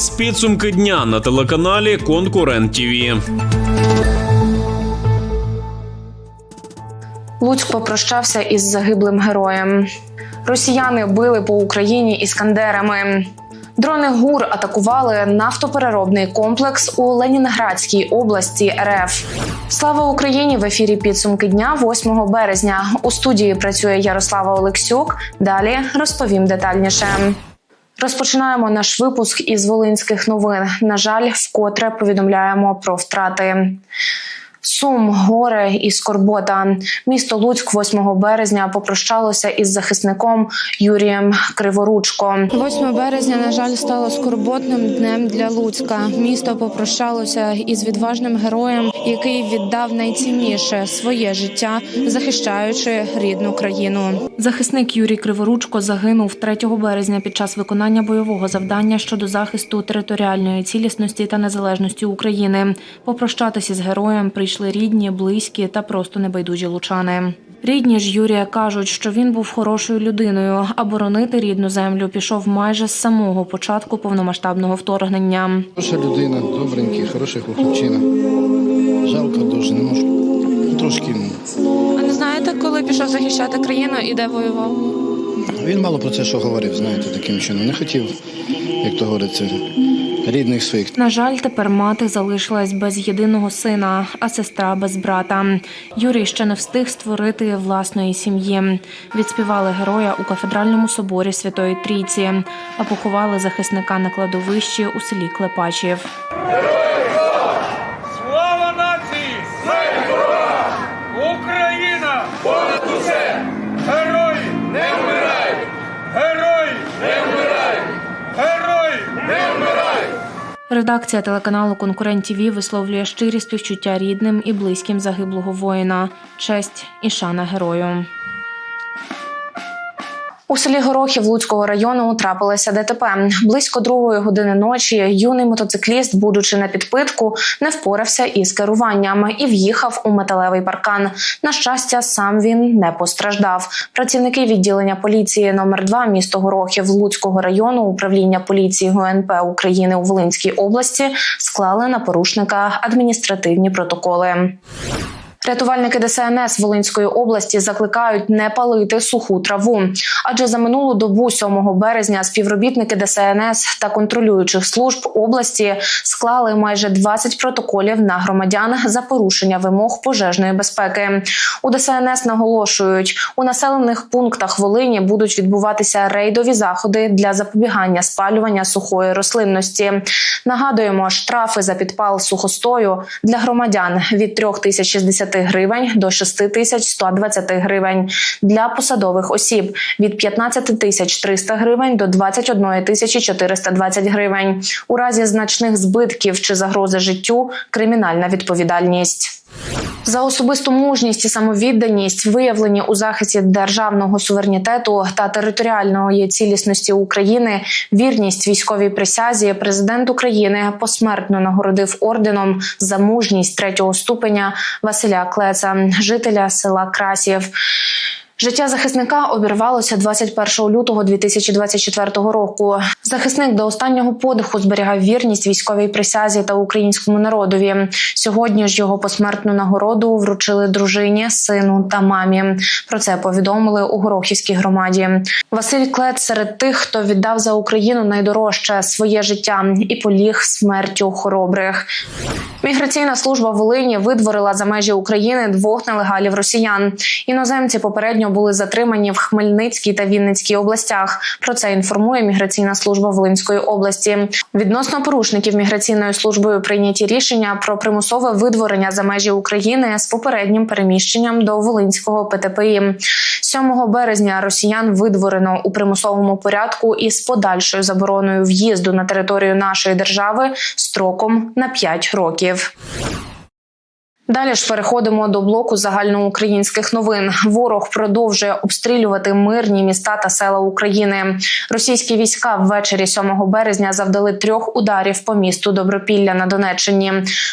Дивитесь підсумки дня на телеканалі Конкурент ТІВІ. Луцьк попрощався із загиблим героєм. Росіяни били по Україні іскандерами. Дрони ГУР атакували нафтопереробний комплекс у Ленінградській області РФ. Слава Україні! В ефірі підсумки дня 8 березня. У студії працює Ярослава Олексюк. Далі розповім детальніше. Розпочинаємо наш випуск із волинських новин. На жаль, вкотре повідомляємо про втрати. Сум, горе і скорбота. Місто Луцьк 8 березня попрощалося із захисником Юрієм Криворучко. 8 березня, на жаль, стало скорботним днем для Луцька. Місто попрощалося із відважним героєм, який віддав найцінніше своє життя, захищаючи рідну країну. Захисник Юрій Криворучко загинув 3 березня під час виконання бойового завдання щодо захисту територіальної цілісності та незалежності України. Попрощатися з героєм прийшли рідні, близькі та просто небайдужі лучани. Рідні ж Юрія кажуть, що він був хорошою людиною, а боронити рідну землю пішов майже з самого початку повномасштабного вторгнення. Хороша людина, добренький, хороший хлопчина. Жалко дуже, не можу. Ну, Трошки. А не знаєте, коли пішов захищати країну і де воював? Він мало про це що говорив, знаєте, таким чином. Не хотів, як то говориться, рідних своїх. На жаль, тепер мати залишилась без єдиного сина, а сестра без брата. Юрій ще не встиг створити власної сім'ї. Відспівали героя у кафедральному соборі Святої Трійці, а поховали захисника на кладовищі у селі Клепачів. Редакція телеканалу Конкурент ТІВІ висловлює щирі співчуття рідним і близьким загиблого воїна. Честь і шана герою. У селі Горохів Луцького району трапилося ДТП. Близько другої години ночі юний мотоцикліст, будучи на підпитку, не впорався із керуванням і в'їхав у металевий паркан. На щастя, сам він не постраждав. Працівники відділення поліції номер 2 місто Горохів Луцького району управління поліції ГУНП України у Волинській області склали на порушника адміністративні протоколи. Рятувальники ДСНС Волинської області закликають не палити суху траву. Адже за минулу добу 7 березня співробітники ДСНС та контролюючих служб області склали майже 20 протоколів на громадян за порушення вимог пожежної безпеки. У ДСНС наголошують, у населених пунктах Волині будуть відбуватися рейдові заходи для запобігання спалювання сухої рослинності. Нагадуємо, штрафи за підпал сухостою для громадян від 3060 гривень до 6120 гривень. Для посадових осіб від 15 тисяч 300 гривень до 21 тисячі 420 гривень. У разі значних збитків чи загрози життю кримінальна відповідальність. За особисту мужність і самовідданість, виявлені у захисті державного суверенітету та територіальної цілісності України, вірність військовій присязі, президент України посмертно нагородив орденом за мужність третього ступеня Василя Клеца, жителя села Красів. Життя захисника обірвалося 21 лютого 2024 року. Захисник до останнього подиху зберігав вірність військовій присязі та українському народові. Сьогодні ж його посмертну нагороду вручили дружині, сину та мамі. Про це повідомили у Горохівській громаді. Василь Клет серед тих, хто віддав за Україну найдорожче своє життя і поліг смертю хоробрих. Міграційна служба Волині видворила за межі України двох нелегалів росіян. Іноземці попередньо були затримані в Хмельницькій та Вінницькій областях. Про це інформує міграційна служба Волинської області. Відносно порушників міграційною службою прийняті рішення про примусове видворення за межі України з попереднім переміщенням до Волинського ПТПІ. 7 березня росіян видворено у примусовому порядку із подальшою забороною в'їзду на територію нашої держави строком на 5 років. Далі ж переходимо до блоку загальноукраїнських новин. Ворог продовжує обстрілювати мирні міста та села України. Російські війська ввечері 7 березня завдали трьох ударів по місту Добропілля на Донеччині.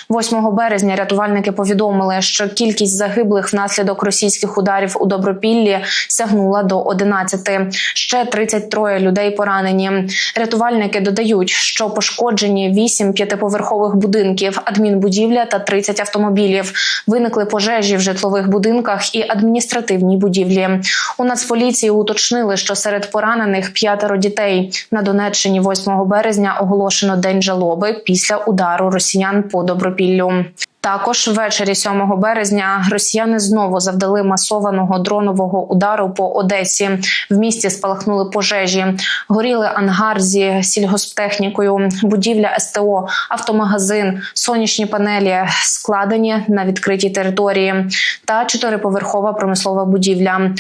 8 березня рятувальники повідомили, що кількість загиблих внаслідок російських ударів у Добропіллі сягнула до 11. Ще 33 людей поранені. Рятувальники додають, що пошкоджені 8 п'ятиповерхових будинків, адмінбудівля та 30 автомобілів. Виникли пожежі в житлових будинках і адміністративній будівлі. У Нацполіції уточнили, що серед поранених п'ятеро дітей на Донеччині 8 березня оголошено день жалоби після удару росіян по Добропіллю. Також ввечері 7 березня росіяни знову завдали масованого дронового удару по Одесі. В місті спалахнули пожежі, горіли ангар зі сільгосптехнікою, будівля СТО, автомагазин, сонячні панелі складені на відкритій території та чотириповерхова промислова будівля.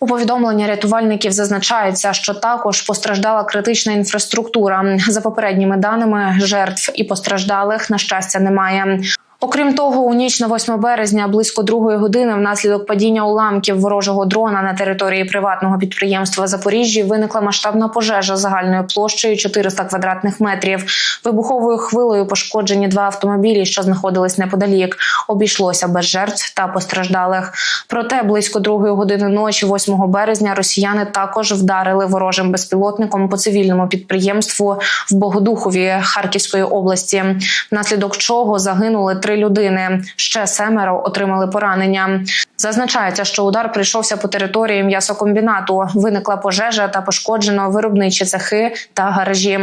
У повідомленні рятувальників зазначається, що також постраждала критична інфраструктура. За попередніми даними, жертв і постраждалих на щастя немає. Окрім того, у ніч на 8 березня близько другої години внаслідок падіння уламків ворожого дрона на території приватного підприємства Запоріжжі виникла масштабна пожежа загальною площею 400 квадратних метрів. Вибуховою хвилею пошкоджені два автомобілі, що знаходились неподалік. Обійшлося без жертв та постраждалих. Проте близько другої години ночі, 8 березня, росіяни також вдарили ворожим безпілотником по цивільному підприємству в Богодухові Харківської області, внаслідок чого загинули три людини. Ще семеро отримали поранення. Зазначається, що удар прийшовся по території м'ясокомбінату. Виникла пожежа та пошкоджено виробничі цехи та гаражі.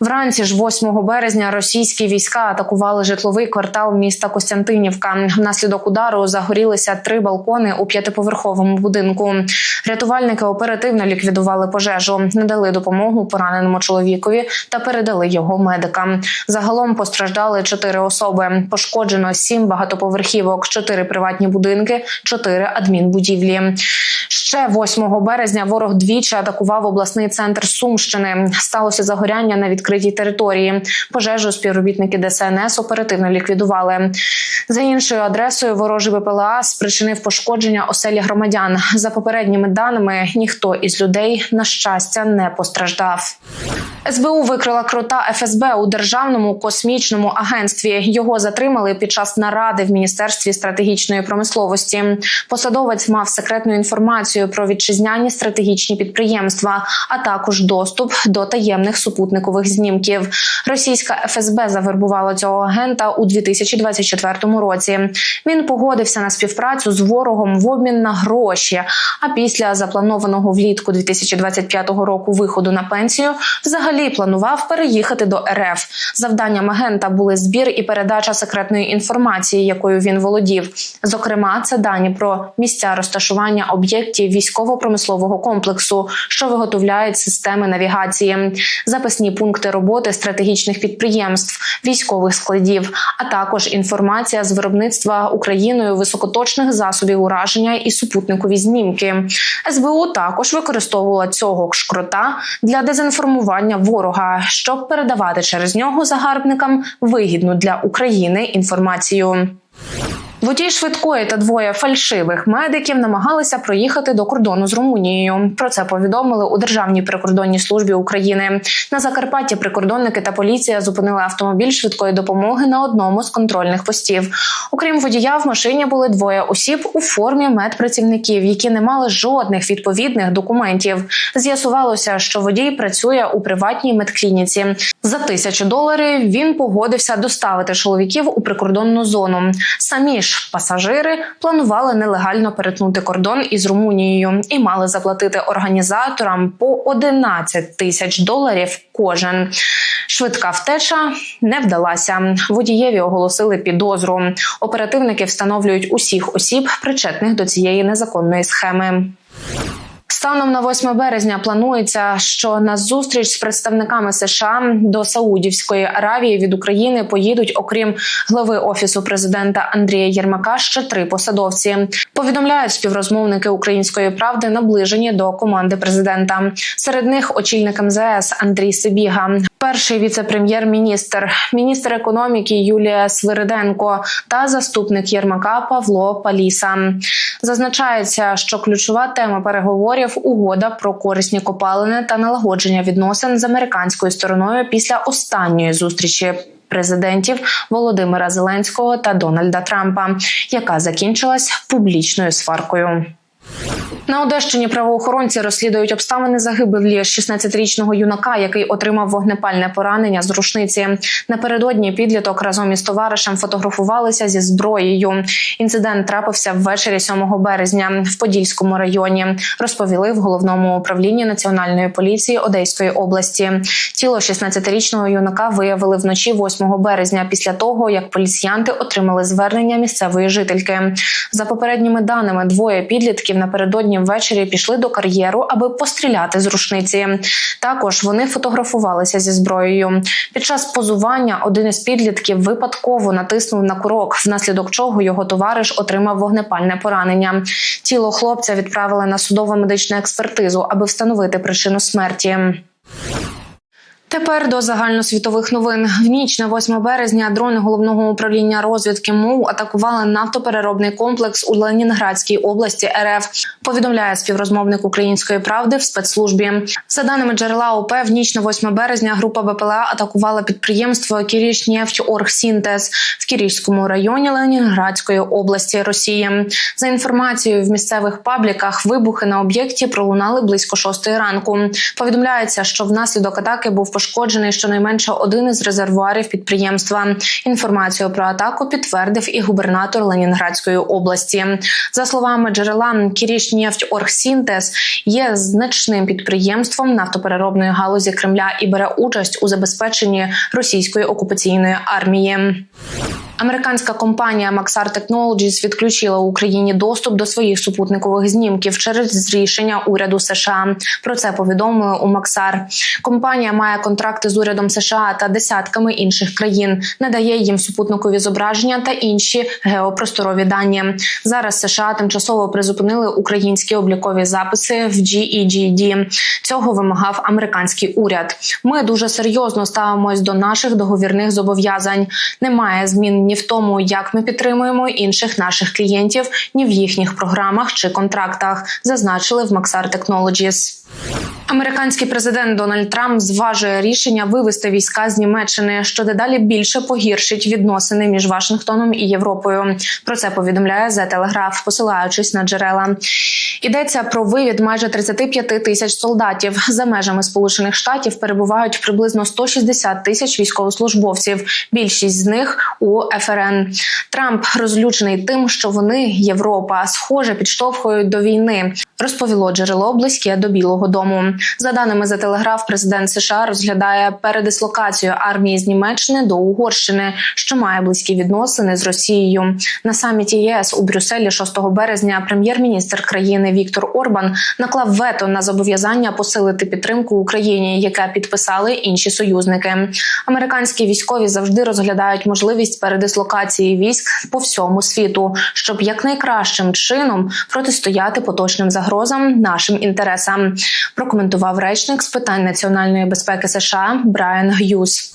Вранці ж 8 березня російські війська атакували житловий квартал міста Костянтинівка. Внаслідок удару загорілися три балкони у п'ятиповерховому будинку. Рятувальники оперативно ліквідували пожежу, надали допомогу пораненому чоловікові та передали його медикам. Загалом постраждали чотири особи. Пошкоджено сім багатоповерхівок, чотири приватні будинки, чотири адмінбудівлі. Ще 8 березня ворог двічі атакував обласний центр Сумщини. Сталося загоряння на відкритій території. Пожежу співробітники ДСНС оперативно ліквідували. За іншою адресою ворожий ВПЛА спричинив пошкодження оселі громадян. За попередніми даними, ніхто із людей на щастя не постраждав. СБУ викрила крота ФСБ у державному космічному агентстві. Його затримали під час наради в міністерстві стратегічної промисловості. Посадовець мав секретну інформацію про вітчизняні стратегічні підприємства, а також доступ до таємних супутникових знімків. Російська ФСБ завербувала цього агента у 2024 році. Він погодився на співпрацю з ворогом в обмін на гроші. А після запланованого влітку 2025 року виходу на пенсію взагалі планував переїхати до РФ. Завданням агента були збір і передача секретної інформації, якою він володів. Зокрема, це дані про місця розташування об'єктів військово-промислового комплексу, що виготовляють системи навігації, записні пункти роботи стратегічних підприємств, військових складів, а також інформація з виробництва Україною високоточних засобів ураження і супутникові знімки. СБУ також використовувала цього шкрота для дезінформування ворога, щоб передавати через нього загарбникам вигідну для України інформацію. Водій швидкої та двоє фальшивих медиків намагалися проїхати до кордону з Румунією. Про це повідомили у Державній прикордонній службі України. На Закарпатті прикордонники та поліція зупинили автомобіль швидкої допомоги на одному з контрольних постів. Окрім водія, в машині були двоє осіб у формі медпрацівників, які не мали жодних відповідних документів. З'ясувалося, що водій працює у приватній медклініці. За тисячу доларів він погодився доставити чоловіків у прикордонну зону. Самі ж пасажири планували нелегально перетнути кордон із Румунією і мали заплатити організаторам по 11 тисяч доларів кожен. Швидка втеча не вдалася. Водієві оголосили підозру. Оперативники встановлюють усіх осіб, причетних до цієї незаконної схеми. Станом на 8 березня планується, що на зустріч з представниками США до Саудівської Аравії від України поїдуть, окрім глави офісу президента Андрія Єрмака, ще три посадовці. Повідомляють співрозмовники української правди, наближені до команди президента. Серед них очільник МЗС Андрій Сибіга, перший віце-прем'єр-міністр, міністр економіки Юлія Свириденко та заступник Єрмака Павло Паліса. Зазначається, що ключова тема переговорів угода про корисні копалини та налагодження відносин з американською стороною після останньої зустрічі. Президентів Володимира Зеленського та Дональда Трампа, яка закінчилась публічною сваркою. На Одещині правоохоронці розслідують обставини загибелі 16-річного юнака, який отримав вогнепальне поранення з рушниці. Напередодні підліток разом із товаришем фотографувалися зі зброєю. Інцидент трапився ввечері 7 березня в Подільському районі. Розповіли в головному управлінні національної поліції Одеської області. Тіло 16-річного юнака виявили вночі 8 березня, після того як поліціянти отримали звернення місцевої жительки. За попередніми даними, двоє підлітків напередодні ввечері пішли до кар'єру, аби постріляти з рушниці. Також вони фотографувалися зі зброєю. Під час позування один із підлітків випадково натиснув на курок, внаслідок чого його товариш отримав вогнепальне поранення. Тіло хлопця відправили на судово медичну експертизу, аби встановити причину смерті. Тепер до загальносвітових новин в ніч на 8 березня дрони головного управління розвідки МУ атакували нафтопереробний комплекс у Ленінградській області РФ. Повідомляє співрозмовник української правди в спецслужбі. За даними джерела ОП, в ніч на 8 березня група БПЛА атакувала підприємство Кірішнефтьоргсінтез в Кірішському районі Ленінградської області Росії. За інформацією в місцевих пабліках, вибухи на об'єкті пролунали близько 6 ранку. Повідомляється, що внаслідок атаки був пошкоджений щонайменше один із резервуарів підприємства. Інформацію про атаку підтвердив і губернатор Ленінградської області. За словами джерела, Кірішнефтьоргсінтез є значним підприємством нафтопереробної галузі Кремля і бере участь у забезпеченні російської окупаційної армії. Американська компанія Maxar Technologies відключила Україні доступ до своїх супутникових знімків через рішення уряду США. Про це повідомили у Maxar. Компанія має контракти з урядом США та десятками інших країн, надає їм супутникові зображення та інші геопросторові дані. Зараз США тимчасово призупинили українські облікові записи в GEGD. Цього вимагав американський уряд. Ми дуже серйозно ставимось до наших договірних зобов'язань. Немає змін ні в тому, як ми підтримуємо інших наших клієнтів, ні в їхніх програмах чи контрактах, зазначили в Maxar Technologies. Американський президент Дональд Трамп зважує рішення вивести війська з Німеччини, що дедалі більше погіршить відносини між Вашингтоном і Європою. Про це повідомляє The Telegraph, посилаючись на джерела. Йдеться про вивід майже 35 тисяч солдатів. За межами Сполучених Штатів перебувають приблизно 160 тисяч військовослужбовців. Більшість з них у ФРН. Трамп розлючений тим, що вони Європа схоже підштовхують до війни. Розповіло джерело близьке до Білого Дому. За даними за телеграф, президент США розглядає передислокацію армії з Німеччини до Угорщини, що має близькі відносини з Росією. На саміті ЄС у Брюсселі 6 березня прем'єр-міністр країни Віктор Орбан наклав вето на зобов'язання посилити підтримку Україні, яке підписали інші союзники. Американські військові завжди розглядають можливість передислокації військ по всьому світу, щоб якнайкращим чином протистояти поточним загрозам нашим інтересам. Прокоментував речник з питань національної безпеки США Брайан Г'юз.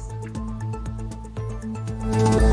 Thank you.